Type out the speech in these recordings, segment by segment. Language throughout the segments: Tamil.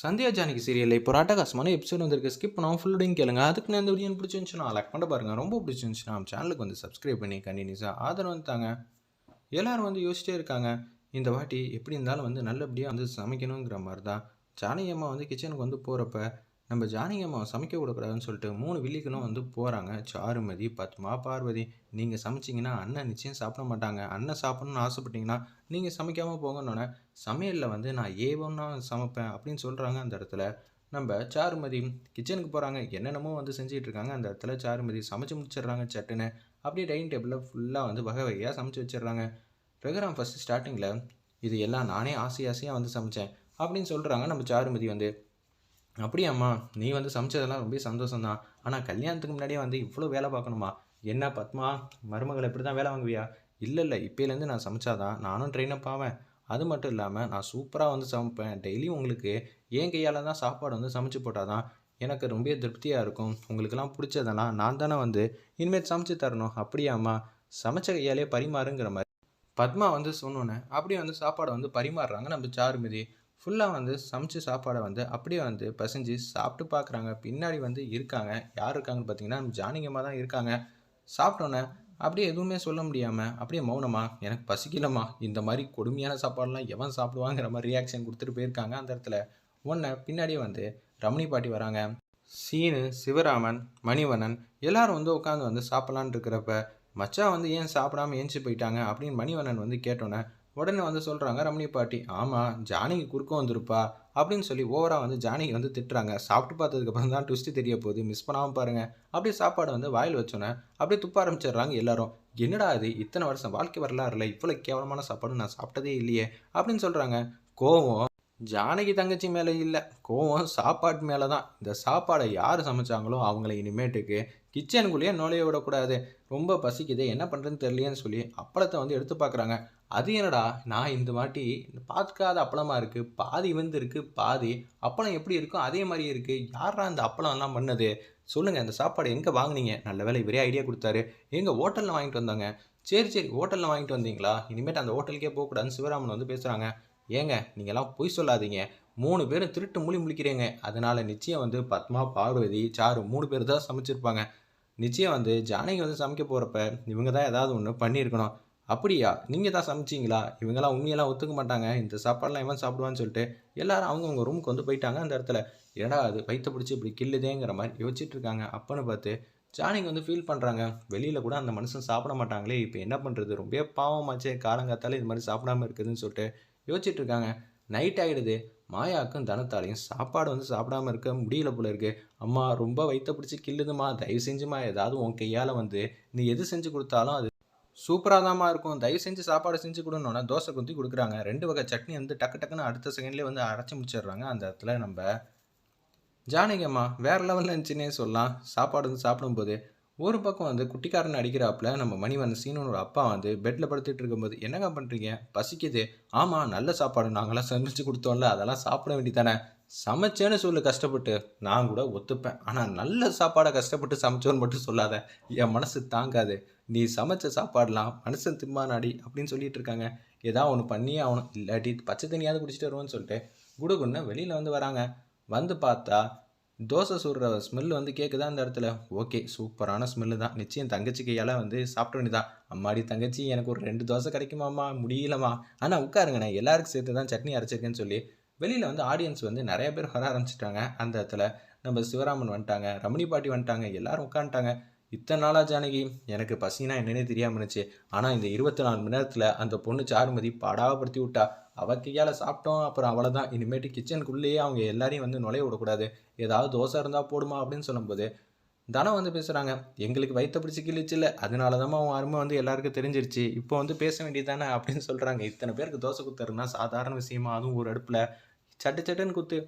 சந்தியா ஜானகி சீரியல் இப்போ ராட்டகாசமான எபிசோட் வந்திருக்கு. ஸ்கிப் பண்ணாமல் ஃபுல்லுடையும் கேளுங்க. அதுக்கு நான் இந்த வீடியோ பிடிச்சிருந்துச்சுன்னா லைக் பண்ண பாருங்கள் ரொம்ப பிடிச்சிருந்துச்சுன்னா நம்ம சேனலுக்கு வந்து சப்ஸ்கிரைப் பண்ணி கண்டினியூஸாக ஆதரவு வந்துட்டாங்க எல்லோரும் வந்து யோசிச்சிட்டே இருக்காங்க. இந்த வாட்டி எப்படி இருந்தாலும் வந்து நல்லபடியாக வந்து சமைக்கணுங்கிற மாதிரி தான் ஜானகி அம்மா வந்து கிச்சனுக்கு வந்து போகிறப்ப நம்ம ஜானகி அம்மா சமைக்க விடக்கூடாதுன்னு சொல்லிட்டு மூணு வில்லிகளும் வந்து போகிறாங்க சாருமதி பத்மா பார்வதி. நீங்கள் சமைச்சிங்கன்னா அண்ணன் நிச்சயம் சாப்பிட மாட்டாங்க. அண்ணன் சாப்பிட்ணுன்னு ஆசைப்பட்டீங்கன்னா நீங்கள் சமைக்காமல் போங்கன்னொன்னே சமையலில் வந்து நான் ஏவன்னா சமைப்பேன் அப்படின்னு சொல்கிறாங்க அந்த இடத்துல. நம்ம சாருமதி கிச்சனுக்கு போகிறாங்க என்னென்னமோ வந்து செஞ்சுட்டு இருக்காங்க. அந்த இடத்துல சாருமதி சமைச்சு முடிச்சிடுறாங்க சட்டுன்னு. அப்படியே டைனிங் டேபிளில் ஃபுல்லாக வந்து வகை வகையாக சமைச்சு வச்சிடுறாங்க. ரகுராம் ஃபஸ்ட்டு ஸ்டார்டிங்கில் இது எல்லாம் நானே ஆசை ஆசையாக வந்து சமைச்சேன் அப்படின்னு சொல்கிறாங்க நம்ம சாருமதி வந்து. அப்படியாம்மா நீ வந்து சமைச்சதெல்லாம் ரொம்ப சந்தோஷம்தான். ஆனால் கல்யாணத்துக்கு முன்னாடியே வந்து இவ்வளோ வேலை பார்க்கணுமா? என்ன பத்மா மருமகள் இப்படி தான் வேலை வாங்குவியா? இல்லை இல்லை இப்போலேருந்து நான் சமைச்சாதான் நானும் ட்ரெயின் அப் ஆவேன். அது மட்டும் இல்லாமல் நான் சூப்பராக வந்து சமைப்பேன். டெய்லியும் உங்களுக்கு என் கையால் தான் சாப்பாடு வந்து சமைச்சு போட்டால் தான் எனக்கு ரொம்ப திருப்தியாக இருக்கும். உங்களுக்கெல்லாம் பிடிச்சதெல்லாம் நான் தானே வந்து இனிமேல் சமைச்சு தரணும். அப்படியாம்மா சமைச்ச கையாலே பரிமாறுங்கிற மாதிரி. பத்மா வந்து சொன்னோன்னே அப்படியே வந்து சாப்பாடை வந்து பரிமாறுறாங்க நம்ம சாருமதி. ஃபுல்லாக வந்து சமைச்ச சாப்பாடை வந்து அப்படியே வந்து பசைஞ்சு சாப்பிட்டு பார்க்குறாங்க. பின்னாடி வந்து இருக்காங்க. யார் இருக்காங்கன்னு பார்த்தீங்கன்னா ஜானிங்கமாக தான் இருக்காங்க. சாப்பிட்டோன்னே அப்படியே எதுவுமே சொல்ல முடியாமல் அப்படியே மௌனமா எனக்கு பசிக்கலம்மா. இந்த மாதிரி கொடுமையான சாப்பாடெலாம் எவன் சாப்பிடுவாங்கிற மாதிரி ரியாக்ஷன் கொடுத்துட்டு போயிருக்காங்க அந்த இடத்துல. ஒன்று பின்னாடியே வந்து ரமணி பாட்டி வராங்க. சீனு சிவராமன் மணிவண்ணன் எல்லாரும் வந்து உட்காந்து வந்து சாப்பிட்லான்னு இருக்கிறப்ப மச்சான் வந்து ஏன் சாப்பிடாம ஏஞ்சி போயிட்டாங்க? அப்படின்னு மணிவண்ணன் வந்து கேட்டோன்னே உடனே வந்து சொல்கிறாங்க ரமணி பாட்டி ஆமாம் ஜானகி குறுக்க வந்திருப்பா அப்படின்னு சொல்லி ஓவராக வந்து ஜானகி வந்து திட்டுறாங்க. சாப்பிட்டு பார்த்ததுக்கப்புறம் தான் ட்விஸ்ட்டு தெரிய போகுது மிஸ் பண்ணாமல் பாருங்கள் அப்படியே சாப்பாடு வந்து வாயில் வச்சோன்னே அப்படியே துப்ப ஆரம்பிச்சிடுறாங்க எல்லாரும். என்னடா இது இத்தனை வருஷம் வாழ்க்கை வரலாறுல இவ்வளோ கேவலமான சாப்பாடு நான் சாப்பிட்டதே இல்லையே அப்படின்னு சொல்கிறாங்க கோவம் ஜானகி தங்கச்சி மேலே இல்லை கோவம் சாப்பாட்டு மேலே தான். இந்த சாப்பாடை யார் சமைச்சாங்களோ அவங்கள இனிமேட்டுக்கு கிச்சனுக்குள்ளேயே நுழைய விடக்கூடாது. ரொம்ப பசிக்குது என்ன பண்ணுறதுன்னு தெரியலையேன்னு சொல்லி அப்பளத்தை வந்து எடுத்து பார்க்குறாங்க. அது என்னடா நான் இந்த வாட்டி பார்க்காத அப்பளமாக இருக்குது பாதி வந்து இருக்குது பாதி அப்பளம் எப்படி இருக்கும் அதே மாதிரியே இருக்குது யாரா இந்த அப்பளம்லாம் பண்ணது? சொல்லுங்கள் அந்த சாப்பாடு எங்கே வாங்குனீங்க? நல்ல வேலை இவரே ஐடியா கொடுத்தாரு. எங்கள் ஹோட்டலில் வாங்கிட்டு வந்தாங்க. சரி சரி ஹோட்டலில் வாங்கிட்டு வந்தீங்களா? இனிமேட்டு அந்த ஹோட்டலுக்கே போகக்கூடாதுன்னு சிவராமன் வந்து பேசுகிறாங்க ஏங்க நீங்கள்லாம் பொய் சொல்லாதீங்க. மூணு பேரும் திருட்டு மூலி முழிக்கிறீங்க. அதனால் நிச்சயம் வந்து பத்மா பார்வதி சாரு மூணு பேர் தான் சமைச்சிருப்பாங்க. நிச்சயம் வந்து ஜானகி வந்து சமைக்க போகிறப்ப இவங்க தான் ஏதாவது ஒன்று பண்ணியிருக்கணும். அப்படியா? நீங்கள் தான் சமைச்சிங்களா? இவங்கெல்லாம் உண்மையெல்லாம் ஒத்துக்க மாட்டாங்க. இந்த சாப்பாடெலாம் இவன் சாப்பிடுவான்னு சொல்லிட்டு எல்லாரும் அவங்கவுங்க ரூமுக்கு வந்து போயிட்டாங்க அந்த இடத்துல. ஏடா அது பைத்த பிடிச்சி இப்படி கில்லுதேங்கிற மாதிரி யோசிச்சுட்டு இருக்காங்க. அப்பன்னு பார்த்து ஜானிக்கு வந்து ஃபீல் பண்ணுறாங்க வெளியில் கூட அந்த மனுஷன் சாப்பிட மாட்டாங்களே. இப்போ என்ன பண்ணுறது ரொம்ப பாவமாச்சே. காலங்காத்தால இது மாதிரி சாப்பிடாம இருக்குதுன்னு சொல்லிட்டு யோசிச்சுட்டு இருக்காங்க. நைட் ஆகிடுது மாயாவுக்கும் தனத்தாலையும் சாப்பாடு வந்து சாப்பிடாம இருக்க முடியல போல இருக்கு. அம்மா ரொம்ப வயிற்ற பிடிச்சி கில்லுதுமா தயவு செஞ்சுமா ஏதாவது உன் கையால் வந்து நீ எது செஞ்சு கொடுத்தாலும் அது சூப்பராக தான்மா இருக்கும். தயவு செஞ்சு சாப்பாடு செஞ்சு கொடுனோன்னா தோசை குத்தி கொடுக்குறாங்க. ரெண்டு வகை சட்னி வந்து டக்கு டக்குன்னு அடுத்த செகண்ட்லேயே வந்து அரைச்சி முடிச்சிடுறாங்க. அந்த இடத்துல நம்ம ஜானகி அம்மா வேறு லெவலில் இருந்துச்சுன்னே சொல்லலாம். சாப்பாடு வந்து சாப்பிடும்போது ஒரு பக்கம் வந்து குட்டிக்காரன் அடிக்கிறாப்புல நம்ம மணிவன் சீனோட அப்பா வந்து பெட்டில் படுத்துட்டு இருக்கும்போது என்னங்க பண்ணுறீங்க பசிக்குது. ஆமாம் நல்ல சாப்பாடு நாங்களாம் சமைச்சு கொடுத்தோம்ல அதெல்லாம் சாப்பிட வேண்டியதானே சமைச்சேன்னு சொல்லு கஷ்டப்பட்டு. நான் கூட ஒத்துப்பேன். ஆனால் நல்ல சாப்பாடை கஷ்டப்பட்டு சமைச்சோன்னு மட்டும் சொல்லாத. என் மனசு தாங்காது. நீ சமைச்ச சாப்பாடெலாம் மனுஷன் திம்மானாடி அப்படின்னு சொல்லிட்டு இருக்காங்க. ஏதாவது ஒன்று பண்ணியே ஆகணும். இல்லாட்டி பச்சை தண்ணியாவது குடிச்சிட்டு வருவோன்னு சொல்லிட்டு குடுகுன்னு வெளியில் வந்து வராங்க. வந்து பார்த்தா தோசை சுடுற ஸ்மெல் வந்து கேட்குதா அந்த இடத்துல? ஓகே சூப்பரான ஸ்மெல்லு தான். நிச்சயம் தங்கச்சி கையால் வந்து சாப்பிட வேண்டியதான் அம்மாடி தங்கச்சி எனக்கு ஒரு ரெண்டு தோசை கிடைக்குமாம்மா? முடியலம்மா. ஆனால் உட்காருங்கண்ணே எல்லாருக்கும் சேர்த்து தான் சட்னி அரைச்சிருக்கேன்னு சொல்லி வெளியில் வந்து ஆடியன்ஸ் வந்து நிறைய பேர் வர ஆரம்பிச்சிட்டாங்க. அந்த இடத்துல நம்ம சிவராமன் வந்துட்டாங்க ரமணி பாட்டி வந்துட்டாங்க எல்லாரும் உட்காந்துட்டாங்க இத்தனை நாளாக ஜானகி எனக்கு பசினா என்னன்னே தெரியாமல் இருந்துச்சு. ஆனால் இந்த இருபத்தி நாலு மணி நேரத்தில் அந்த பொண்ணு சாருமதி பாடாவப்படுத்தி விட்டா. அவ கையால் சாப்பிட்டோம் அப்புறம் அவ்வளோதான் இனிமேட்டு கிச்சனுக்குள்ளேயே அவங்க எல்லாரையும் வந்து நுழைய விடக்கூடாது. ஏதாவது தோசை இருந்தால் போடுமா அப்படின்னு சொல்லும்போது தனம் வந்து பேசுகிறாங்க எங்களுக்கு வயிற்ற பிடிச்சி கிழிச்சில்ல அதனால தான் அவன் அருமை வந்து எல்லாருக்கும் தெரிஞ்சிருச்சு. இப்போ வந்து பேச வேண்டியதானே அப்படின்னு சொல்கிறாங்க இத்தனை பேருக்கு தோசை குத்துறதுனா சாதாரண விஷயமா? அதுவும் ஒரு அடுப்பில். சட்டு சட்டுன்னு குத்து.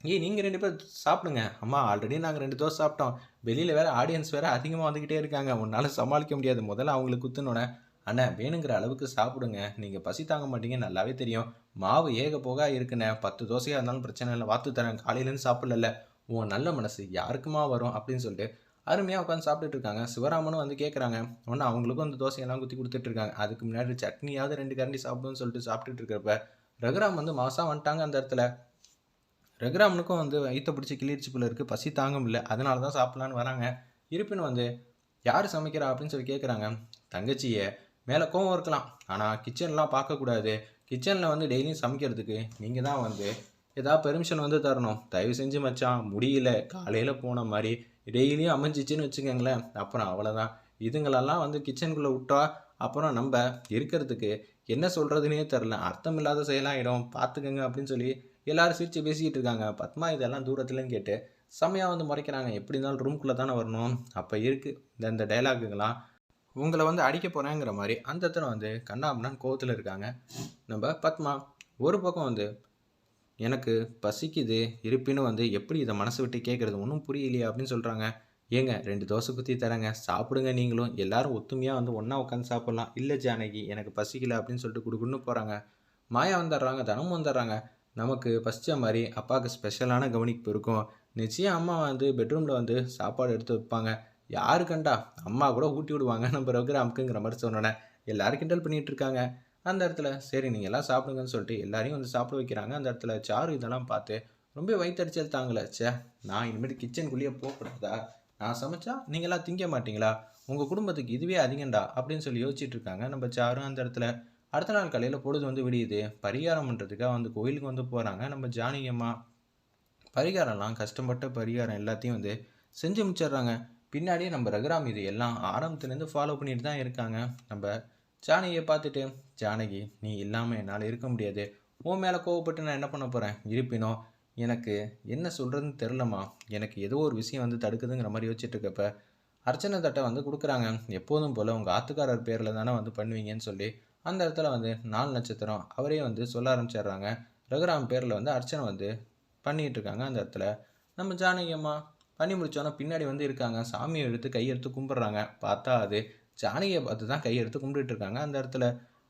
ஏய் நீங்கள் ரெண்டு பேர் சாப்பிடுங்க. அம்மா ஆல்ரெடி நாங்கள் ரெண்டு தோசை சாப்பிட்டோம். வெளியில் வேறு ஆடியன்ஸ் வேறு அதிகமாக வந்துக்கிட்டே இருக்காங்க. உன்னால் சமாளிக்க முடியாது. முதல்ல அவங்களுக்கு குத்துனோடனே அண்ணா வேணுங்கிற அளவுக்கு சாப்பிடுங்க. நீங்கள் பசி தாங்க மாட்டீங்க. நல்லாவே தெரியும். மாவு ஏக போக இருக்குண்ணே. பத்து தோசையாக இருந்தாலும் பிரச்சனை இல்லை. வாத்து தரேன். காலையிலேருந்து சாப்பிடல உன் நல்ல மனசு யாருக்குமா வரும் அப்படின்னு சொல்லிட்டு அருமையாக உட்காந்து சாப்பிட்டுட்டு இருக்காங்க. சிவராமனும் வந்து கேட்குறாங்க ஒன்று அவங்களுக்கும் அந்த தோசையெல்லாம் குத்தி கொடுத்துட்டு இருக்காங்க. அதுக்கு முன்னாடி சட்னியாவது ரெண்டு கரண்டி சாப்பிடுன்னு சொல்லிட்டு சாப்பிட்டுட்டு இருக்கிறப்ப ரகுராம் வந்து மாசா வந்துட்டாங்க அந்த இடத்துல. ரகுராமனுக்கும் வந்து வயிற்ற பிடிச்சி கிளிர்ச்சி போல இருக்குது பசி தாங்க முடியல அதனால தான் சாப்பிட்லான்னு வராங்க. இருப்பினும் வந்து யார் சமைக்கிறா அப்படின்னு சொல்லி கேட்குறாங்க தங்கச்சியை மேலே கோவம் இருக்கலாம். ஆனால் கிச்சன்லாம் பார்க்கக்கூடாது. கிச்சனில் வந்து டெய்லியும் சமைக்கிறதுக்கு நீங்கள் தான் வந்து ஏதாவது பெர்மிஷன் வந்து தரணும். தயவு செஞ்சு மச்சான் முடியல. காலையில் போன மாதிரி டெய்லியும் அமைஞ்சிச்சின்னு வச்சுக்கோங்களேன். அப்புறம் அவ்வளோதான் இதுங்களெல்லாம் வந்து கிச்சனுக்குள்ளே விட்டா அப்புறம் நம்ம இருக்கிறதுக்கு என்ன சொல்கிறதுனே தெரில அர்த்தம் இல்லாத செயலாகிடும் பார்த்துக்கங்க அப்படின்னு சொல்லி எல்லோரும் சிரித்து பேசிக்கிட்டு இருக்காங்க. பத்மா இதெல்லாம் தூரத்துலன்னு கேட்டு செம்மையாக வந்து முறைக்கிறாங்க. எப்படி இருந்தாலும் ரூம்குள்ளே தானே வரணும். அப்போ இருக்குது இந்த இந்த டைலாக்குங்களாம் உங்களை வந்து அடிக்க போகிறேங்கிற மாதிரி அந்த இடத்துல வந்து கண்ணாமண்ணன் கோவத்தில் இருக்காங்க. நம்ம பத்மா ஒரு பக்கம் வந்து எனக்கு பசிக்குது இருப்பினும் வந்து எப்படி இதை மனசு விட்டு கேட்குறது ஒன்றும் புரியலையே அப்படின்னு சொல்கிறாங்க ஏங்க ரெண்டு தோசை குத்தி தரேங்க. சாப்பிடுங்க நீங்களும். எல்லாரும் ஒத்துமையாக வந்து ஒன்றா உட்காந்து சாப்பிட்லாம். இல்லை ஜானகி எனக்கு பசிக்கல அப்படின்னு சொல்லிட்டு கொடுக்குன்னு போகிறாங்க மாயா வந்துடுறாங்க தனமும் வந்துடுறாங்க. நமக்கு பசித்த மாதிரி அப்பாவுக்கு ஸ்பெஷலான கவனிப்பு இருக்கும். நிச்சயம் அம்மா வந்து பெட்ரூமில் வந்து சாப்பாடு எடுத்து வைப்பாங்க. யாரு கண்டா? அம்மா கூட ஊட்டி விடுவாங்க. நம்ம ரகுராமுக்குங்கிற மாதிரி சொன்னோன்னே எல்லாரும் கிண்டல் பண்ணிகிட்ருக்காங்க இருக்காங்க. அந்த இடத்துல சரி நீங்கள் எல்லாம் சாப்பிடுங்கன்னு சொல்லிட்டு எல்லாரையும் வந்து சாப்பிட வைக்கிறாங்க. அந்த இடத்துல சாரு இதெல்லாம் பார்த்து ரொம்ப வயிற்றுச்சல் தாங்கலை. சே நான் இனிமேட்டு கிச்சனுக்குள்ளேயே போகக்கூடாதா? நான் சமைச்சா நீங்களாம் திங்க மாட்டீங்களா? உங்கள் குடும்பத்துக்கு இதுவே அதிகண்டா அப்படின்னு சொல்லி யோசிச்சுட்டு இருக்காங்க நம்ம சாரும் அந்த இடத்துல அடுத்த நாள் காலையில் பொழுது வந்து விடியுது. பரிகாரம் பண்ணுறதுக்காக வந்து கோயிலுக்கு வந்து போகிறாங்க நம்ம ஜானகியம்மா பரிகாரம்லாம் கஷ்டப்பட்ட பரிகாரம் எல்லாத்தையும் வந்து செஞ்சு முடிச்சிடுறாங்க. பின்னாடியே நம்ம ரகுராம் இது எல்லாம் ஆரம்பத்துலேருந்து ஃபாலோ பண்ணிட்டு தான் இருக்காங்க. நம்ம ஜானகியை பார்த்துட்டு ஜானகி நீ இல்லாமல் என்னால் இருக்க முடியாது. உன் மேலே கோவப்பட்டு நான் என்ன பண்ண போகிறேன் இருப்பினோ எனக்கு என்ன சொல்கிறதுன்னு தெரிலம்மா எனக்கு ஏதோ ஒரு விஷயம் வந்து தடுக்குதுங்கிற மாதிரி யோசிச்சுட்ருக்கப்ப அர்ச்சனை தட்டை வந்து கொடுக்குறாங்க. எப்போதும் போல் உங்கள் ஆத்துக்காரர் பேரில் தானே வந்து பண்ணுவீங்கன்னு சொல்லி அந்த இடத்துல வந்து நாலு நட்சத்திரம் அவரே வந்து சொல்ல ஆரம்பிச்சிடுறாங்க. ரகுராம் பேரில் வந்து அர்ச்சனை வந்து பண்ணிகிட்டு இருக்காங்க அந்த இடத்துல. நம்ம ஜானகி அம்மா பண்ணி முடித்தோன்னா பின்னாடி வந்து இருக்காங்க. சாமியை எடுத்து கையெடுத்து கும்பிட்றாங்க. பார்த்தா அது ஜானகியை பார்த்து தான் கையெடுத்து கும்பிட்டுட்டு இருக்காங்க அந்த இடத்துல.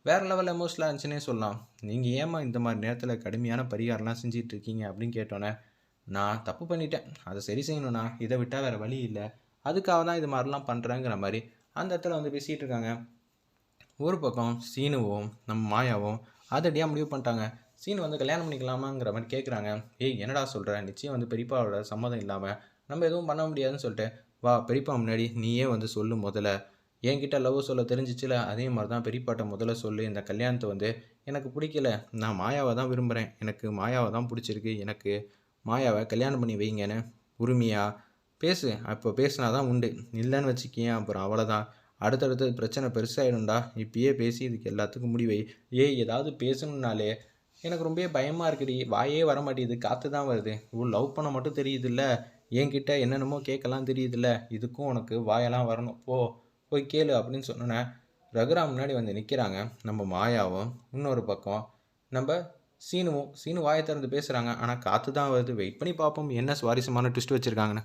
வேறு லெவல் எமோஷனலாக இருந்துச்சுன்னே சொல்லலாம். நீங்கள் ஏமா இந்த மாதிரி நேரத்தில் கடுமையான பரிகாரம்லாம் செஞ்சிட்டு இருக்கீங்க அப்படின்னு கேட்டோன்னே நான் தப்பு பண்ணிட்டேன். அதை சரி செய்யணும்னா இதை விட்டால் வேறு வழி இல்லை. அதுக்காக தான் இது மாதிரிலாம் பண்ணுறேங்கிற மாதிரி அந்த இடத்துல வந்து பேசிகிட்டு இருக்காங்க. ஒரு பக்கம் சீனுவும் நம்ம மாயாவும் அதடியாக முடிவு பண்ணிட்டாங்க. சீனு வந்து கல்யாணம் பண்ணிக்கலாமாங்கிற மாதிரி கேட்குறாங்க ஏய் என்னடா சொல்கிற நிச்சயம் வந்து பெரியப்பாவோட சம்மதம் இல்லாமல் நம்ம எதுவும் பண்ண முடியாதுன்னு சொல்லிட்டு வா பெரியப்பா முன்னாடி நீயே வந்து சொல்லு முதல்ல. என்கிட்ட லவ் சொல்ல தெரிஞ்சிச்சுல அதே மாதிரி தான் பெரியப்பாட்ட முதல்ல சொல்லு இந்த கல்யாணத்தை வந்து எனக்கு பிடிக்கல. நான் மாயாவை தான் விரும்புகிறேன் எனக்கு மாயாவை தான் பிடிச்சிருக்கு. எனக்கு மாயாவை கல்யாணம் பண்ணி வைங்கன்னு உரிமையாக பேசு. அப்போ பேசினா தான் உண்டு. இல்லைன்னு வச்சுக்கியேன் அப்புறம் அவ்வளோதான் அடுத்தடுத்து பிரச்சனை பெருசாகிடும்டா இப்பயே பேசி இதுக்கு எல்லாத்துக்கும் முடிவை. ஏய் ஏதாவது பேசணுன்னாலே எனக்கு ரொம்ப பயமாக இருக்குடி. வாயே வர மாட்டேங்குது காற்று தான் வருது. இவ்வளோ லவ் பண்ண மட்டும் தெரியுதுல்ல. என்கிட்ட என்னென்னமோ கேட்கலாம் தெரியுதுல்ல. இதுக்கும் உனக்கு வாயெல்லாம் வரணும். போ. போய் கேளு அப்படின்னு சொன்னோன்னே ரகுராம் முன்னாடி வந்து நிற்கிறாங்க நம்ம மாயாவும் இன்னொரு பக்கம் நம்ம சீனுவும் சீனு வாயை திறந்து பேசுகிறாங்க ஆனால் காற்று தான் வருது. வெயிட் பண்ணி பார்ப்போம். என்ன சுவாரஸ்யமான ட்விஸ்ட் வச்சுருக்காங்கன்னு.